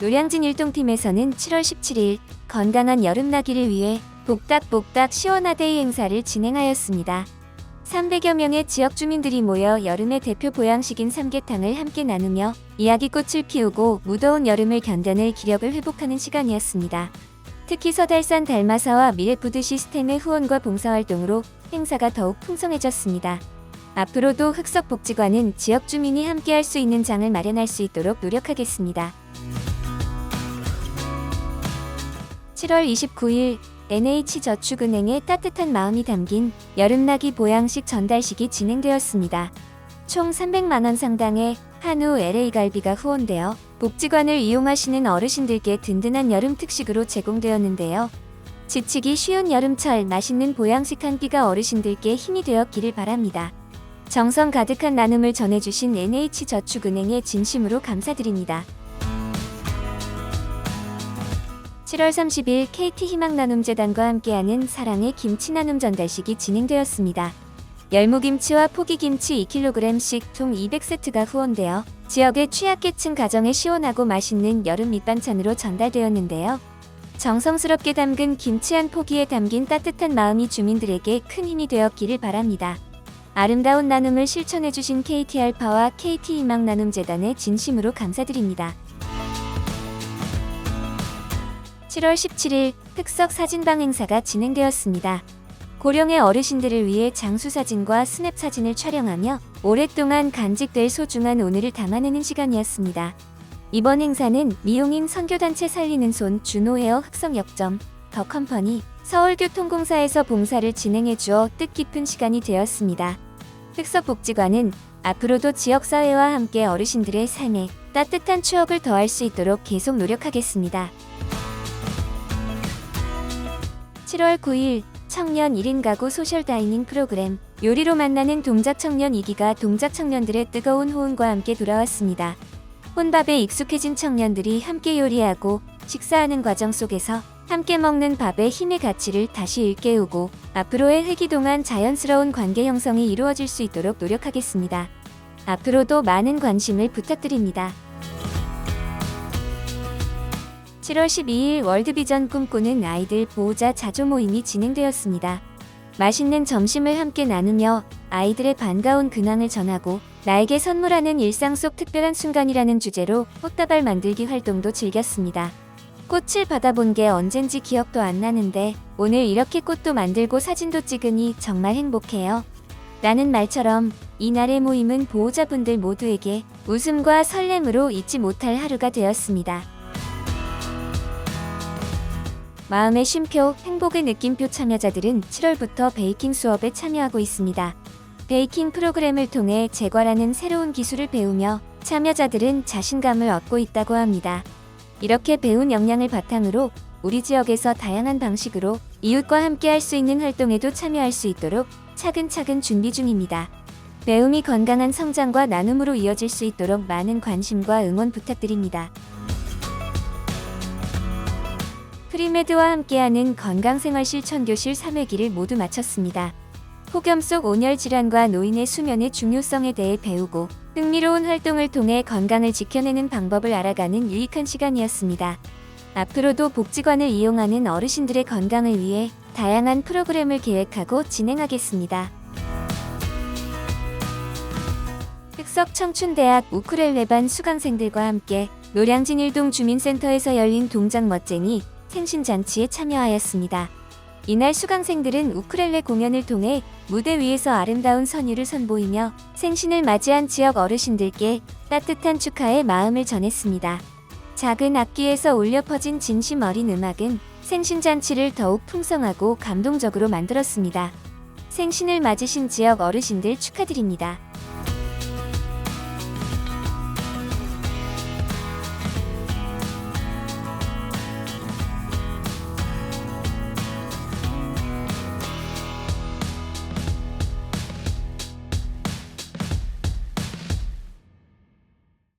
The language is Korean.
노량진 일동팀에서는 7월 17일 건강한 여름나기를 위해 복닥복닥 시원하데이 행사를 진행하였습니다. 300여 명의 지역 주민들이 모여 여름의 대표 보양식인 삼계탕을 함께 나누며 이야기꽃을 피우고 무더운 여름을 견뎌낼 기력을 회복하는 시간이었습니다. 특히 서달산 달마사와 미래푸드 시스템의 후원과 봉사활동으로 행사가 더욱 풍성해졌습니다. 앞으로도 흑석복지관은 지역 주민이 함께할 수 있는 장을 마련할 수 있도록 노력하겠습니다. 7월 29일 NH저축은행의 따뜻한 마음이 담긴 여름나기 보양식 전달식이 진행되었습니다. 총 300만 원 상당의 한우 LA 갈비가 후원되어 복지관을 이용하시는 어르신들께 든든한 여름 특식으로 제공되었는데요. 지치기 쉬운 여름철 맛있는 보양식 한 끼가 어르신들께 힘이 되었기를 바랍니다. 정성 가득한 나눔을 전해주신 NH저축은행에 진심으로 감사드립니다. 7월 30일 KT 희망나눔재단과 함께하는 사랑의 김치 나눔 전달식이 진행되었습니다. 열무김치와 포기김치 2kg씩 총 200세트가 후원되어 지역의 취약계층 가정에 시원하고 맛있는 여름 밑반찬으로 전달되었는데요. 정성스럽게 담근 김치 한 포기에 담긴 따뜻한 마음이 주민들에게 큰 힘이 되었기를 바랍니다. 아름다운 나눔을 실천해주신 KT알파와 KT희망나눔재단에 진심으로 감사드립니다. 7월 17일 흑석 사진방 행사가 진행되었습니다. 고령의 어르신들을 위해 장수사진과 스냅사진을 촬영하며 오랫동안 간직될 소중한 오늘을 담아내는 시간이었습니다. 이번 행사는 미용인 선교단체 살리는 손 준호헤어 흑성역점 더 컴퍼니 서울교통공사에서 봉사를 진행해 주어 뜻깊은 시간이 되었습니다. 흑석복지관은 앞으로도 지역사회와 함께 어르신들의 삶에 따뜻한 추억을 더할 수 있도록 계속 노력하겠습니다. 7월 9일 청년 1인 가구 소셜 다이닝 프로그램 요리로 만나는 동작 청년 2기가 동작 청년들의 뜨거운 호응과 함께 돌아왔습니다. 혼밥에 익숙해진 청년들이 함께 요리하고 식사하는 과정 속에서 함께 먹는 밥의 힘의 가치를 다시 일깨우고 앞으로의 회기 동안 자연스러운 관계 형성이 이루어질 수 있도록 노력하겠습니다. 앞으로도 많은 관심을 부탁드립니다. 7월 12일 월드비전 꿈꾸는 아이들 보호자 자조 모임이 진행되었습니다. 맛있는 점심을 함께 나누며 아이들의 반가운 근황을 전하고 나에게 선물하는 일상 속 특별한 순간이라는 주제로 꽃다발 만들기 활동도 즐겼습니다. 꽃을 받아본 게 언젠지 기억도 안 나는데 오늘 이렇게 꽃도 만들고 사진도 찍으니 정말 행복해요. 라는 말처럼 이날의 모임은 보호자분들 모두에게 웃음과 설렘으로 잊지 못할 하루가 되었습니다. 마음의 쉼표, 행복의 느낌표 참여자들은 7월부터 베이킹 수업에 참여하고 있습니다. 베이킹 프로그램을 통해 제과라는 새로운 기술을 배우며 참여자들은 자신감을 얻고 있다고 합니다. 이렇게 배운 역량을 바탕으로 우리 지역에서 다양한 방식으로 이웃과 함께 할 수 있는 활동에도 참여할 수 있도록 차근차근 준비 중입니다. 배움이 건강한 성장과 나눔으로 이어질 수 있도록 많은 관심과 응원 부탁드립니다. 프리메드와 함께하는 건강생활 실천교실 3회기를 모두 마쳤습니다. 폭염 속 온열 질환과 노인의 수면의 중요성에 대해 배우고 흥미로운 활동을 통해 건강을 지켜내는 방법을 알아가는 유익한 시간이었습니다. 앞으로도 복지관을 이용하는 어르신들의 건강을 위해 다양한 프로그램을 계획하고 진행하겠습니다. 흑석청춘대학 우쿠렐레반 수강생들과 함께 노량진 일동 주민센터에서 열린 동작 멋쟁이 생신잔치에 참여하였습니다. 이날 수강생들은 우크렐레 공연을 통해 무대 위에서 아름다운 선율을 선보이며 생신을 맞이한 지역 어르신들께 따뜻한 축하의 마음을 전했습니다. 작은 악기에서 울려 퍼진 진심 어린 음악은 생신잔치를 더욱 풍성하고 감동적으로 만들었습니다. 생신을 맞으신 지역 어르신들 축하드립니다.